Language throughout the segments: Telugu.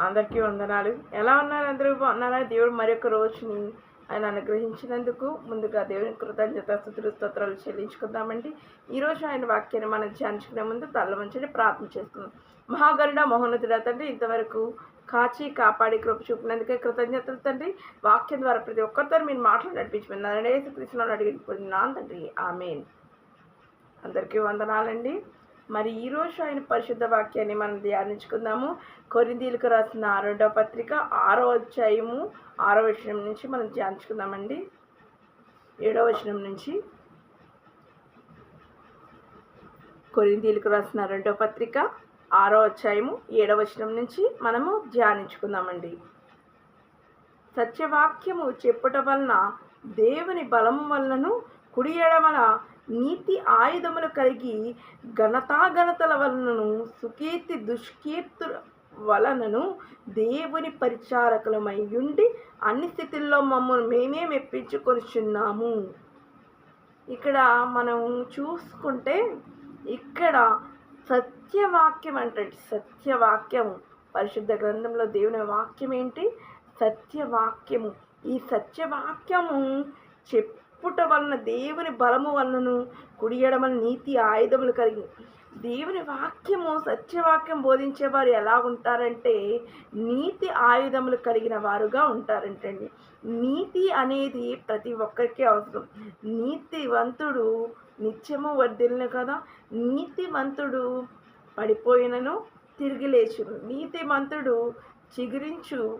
అందరికీ వందనాలు. ఎలా ఉన్నారు అందరూ? బాగున్నారా? దేవుడు మరొక రోజుని ఆయన అనుగ్రహించినందుకు ముందుగా దేవుని కృతజ్ఞత స్థుతులు స్తోత్రాలు చెల్లించుకుందామండి. ఈరోజు ఆయన వాక్యాన్ని మనం ధ్యానించుకునే ముందు తల్ల మంచిని ప్రార్థన చేసుకుందాం. మహాగరుడ మహోన్నతుడ తండ్రి ఇంతవరకు కాచి కాపాడి కృప చూపినందుకే కృతజ్ఞతలు తండ్రి. వాక్యం ద్వారా ప్రతి ఒక్కరితో మీరు మాటలు నడిపించమన్నారు అనేసి అడిగిపోయింది అడిగిపోయినాను తండ్రి ఆమెన్. అందరికీ వందనాలండి. మరి ఈరోజు ఆయన పరిశుద్ధ వాక్యాన్ని మనం ధ్యానించుకుందాము. కొరిందీలకు రాసిన ఆరోడో పత్రిక ఆరో అధ్యాయము ఆరో వచనం నుంచి మనం ధ్యానించుకుందామండి. ఏడో వచనం నుంచి. కొరిందీలకు రాసిన రెండో పత్రిక ఆరో అధ్యాయము ఏడో వచనం నుంచి మనము ధ్యానించుకుందామండి. సత్యవాక్యము చెప్పుట వలన దేవుని బలము వలనను కుడి ఎడమల నీతి ఆయుధములు కలిగి ఘనతాఘనతల వలనను సుకీర్తి దుష్కీర్తు వలనను దేవుని పరిచారకులమై ఉండి అన్ని స్థితుల్లో మమ్మల్ని మేమే మెప్పించుకొనిచున్నాము. ఇక్కడ మనం చూసుకుంటే ఇక్కడ సత్యవాక్యం అంటే సత్యవాక్యము. పరిశుద్ధ గ్రంథంలో దేవుని వాక్యం ఏంటి సత్యవాక్యము. ఈ సత్యవాక్యము చెప్పుట వలన దేవుని బలము వలనను కుడియడమని నీతి ఆయుధములు కలిగి. దేవుని వాక్యము సత్యవాక్యం బోధించేవారు ఎలా ఉంటారంటే నీతి ఆయుధములు కలిగిన వారుగా ఉంటారంటండి. నీతి అనేది ప్రతి ఒక్కరికి అవసరం. నీతివంతుడు నిత్యము వర్ధిల్ను కదా. నీతివంతుడు పడిపోయినను తిరిగి లేచును. నీతివంతుడు చిగురించు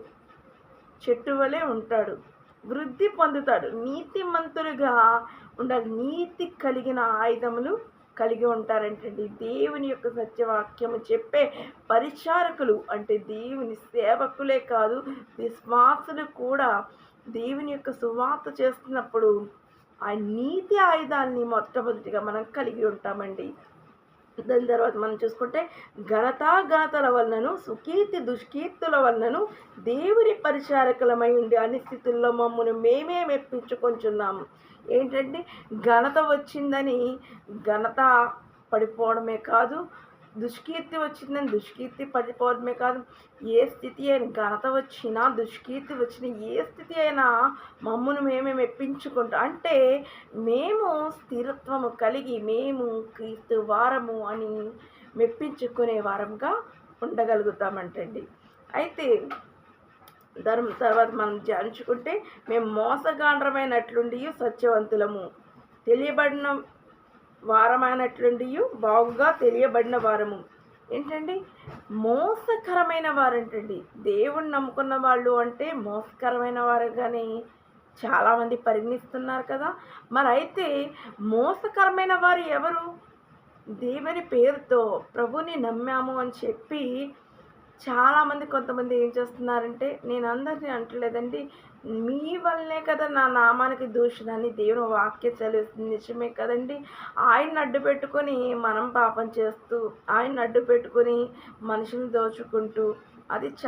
చెట్టు వలె ఉంటాడు. వృద్ధి పొందుతాడు. నీతిమంతులుగా ఉండాలి. నీతి కలిగిన ఆయుధములు కలిగి ఉంటారంటండి. దేవుని యొక్క సత్యవాక్యము చెప్పే పరిచారకులు అంటే దేవుని సేవకులే కాదు విశ్వాసులు కూడా దేవుని యొక్క సువార్త చేస్తున్నప్పుడు ఆ నీతి ఆయుధాన్ని మొట్టమొదటిగా మనం కలిగి ఉంటామండి. దాని తర్వాత మనం చూసుకుంటే ఘనత ఘనతల వలనను సుకీర్తి దుష్కీర్తుల వలనను దేవుని పరిచారకులమై ఉండి అన్ని స్థితుల్లో మమ్మల్ని మేమే మెప్పించుకొంచున్నాము. ఏంటంటే ఘనత వచ్చిందని ఘనత పడిపోవడమే కాదు దుష్కీర్తి వచ్చిందని దుష్కీర్తి పడిపోవడమే కాదు. ఏ స్థితి అయినా ఘనత వచ్చినా దుష్కీర్తి వచ్చిన ఏ స్థితి అయినా మమ్మను మేమే మెప్పించుకుంటాం అంటే మేము స్థిరత్వము కలిగి మేము క్రీస్తు వారము అని మెప్పించుకునే వారంగా ఉండగలుగుతామంటండి. అయితే ధర్మ తర్వాత మనం ధ్యానించుకుంటే మేము మోసగాండ్రమైనట్లుండి సత్యవంతులము. తెలియబడిన వారమైనట్లుండి బాగుగా తెలియబడిన వారము. ఏంటండి? మోసకరమైన వారంటండి. దేవుణ్ణి నమ్ముకున్న వాళ్ళు అంటే మోసకరమైన వారుగానే చాలామంది పరిగణిస్తున్నారు కదా. మరి అయితే మోసకరమైన వారు ఎవరు? దేవుని పేరుతో ప్రభుని నమ్మాము అని చెప్పి చాలామంది కొంతమంది ఏం చేస్తున్నారంటే నేను అందరినీ అంటలేదండి. మీ వల్లనే కదా నా నామానికి దూషణాన్ని దేవుని వాక్య చదివిస్తుంది నిజమే కదండి. ఆయన అడ్డు పెట్టుకొని మనం పాపం చేస్తూ ఆయన అడ్డు పెట్టుకొని మనుషుని దోచుకుంటూ అది చా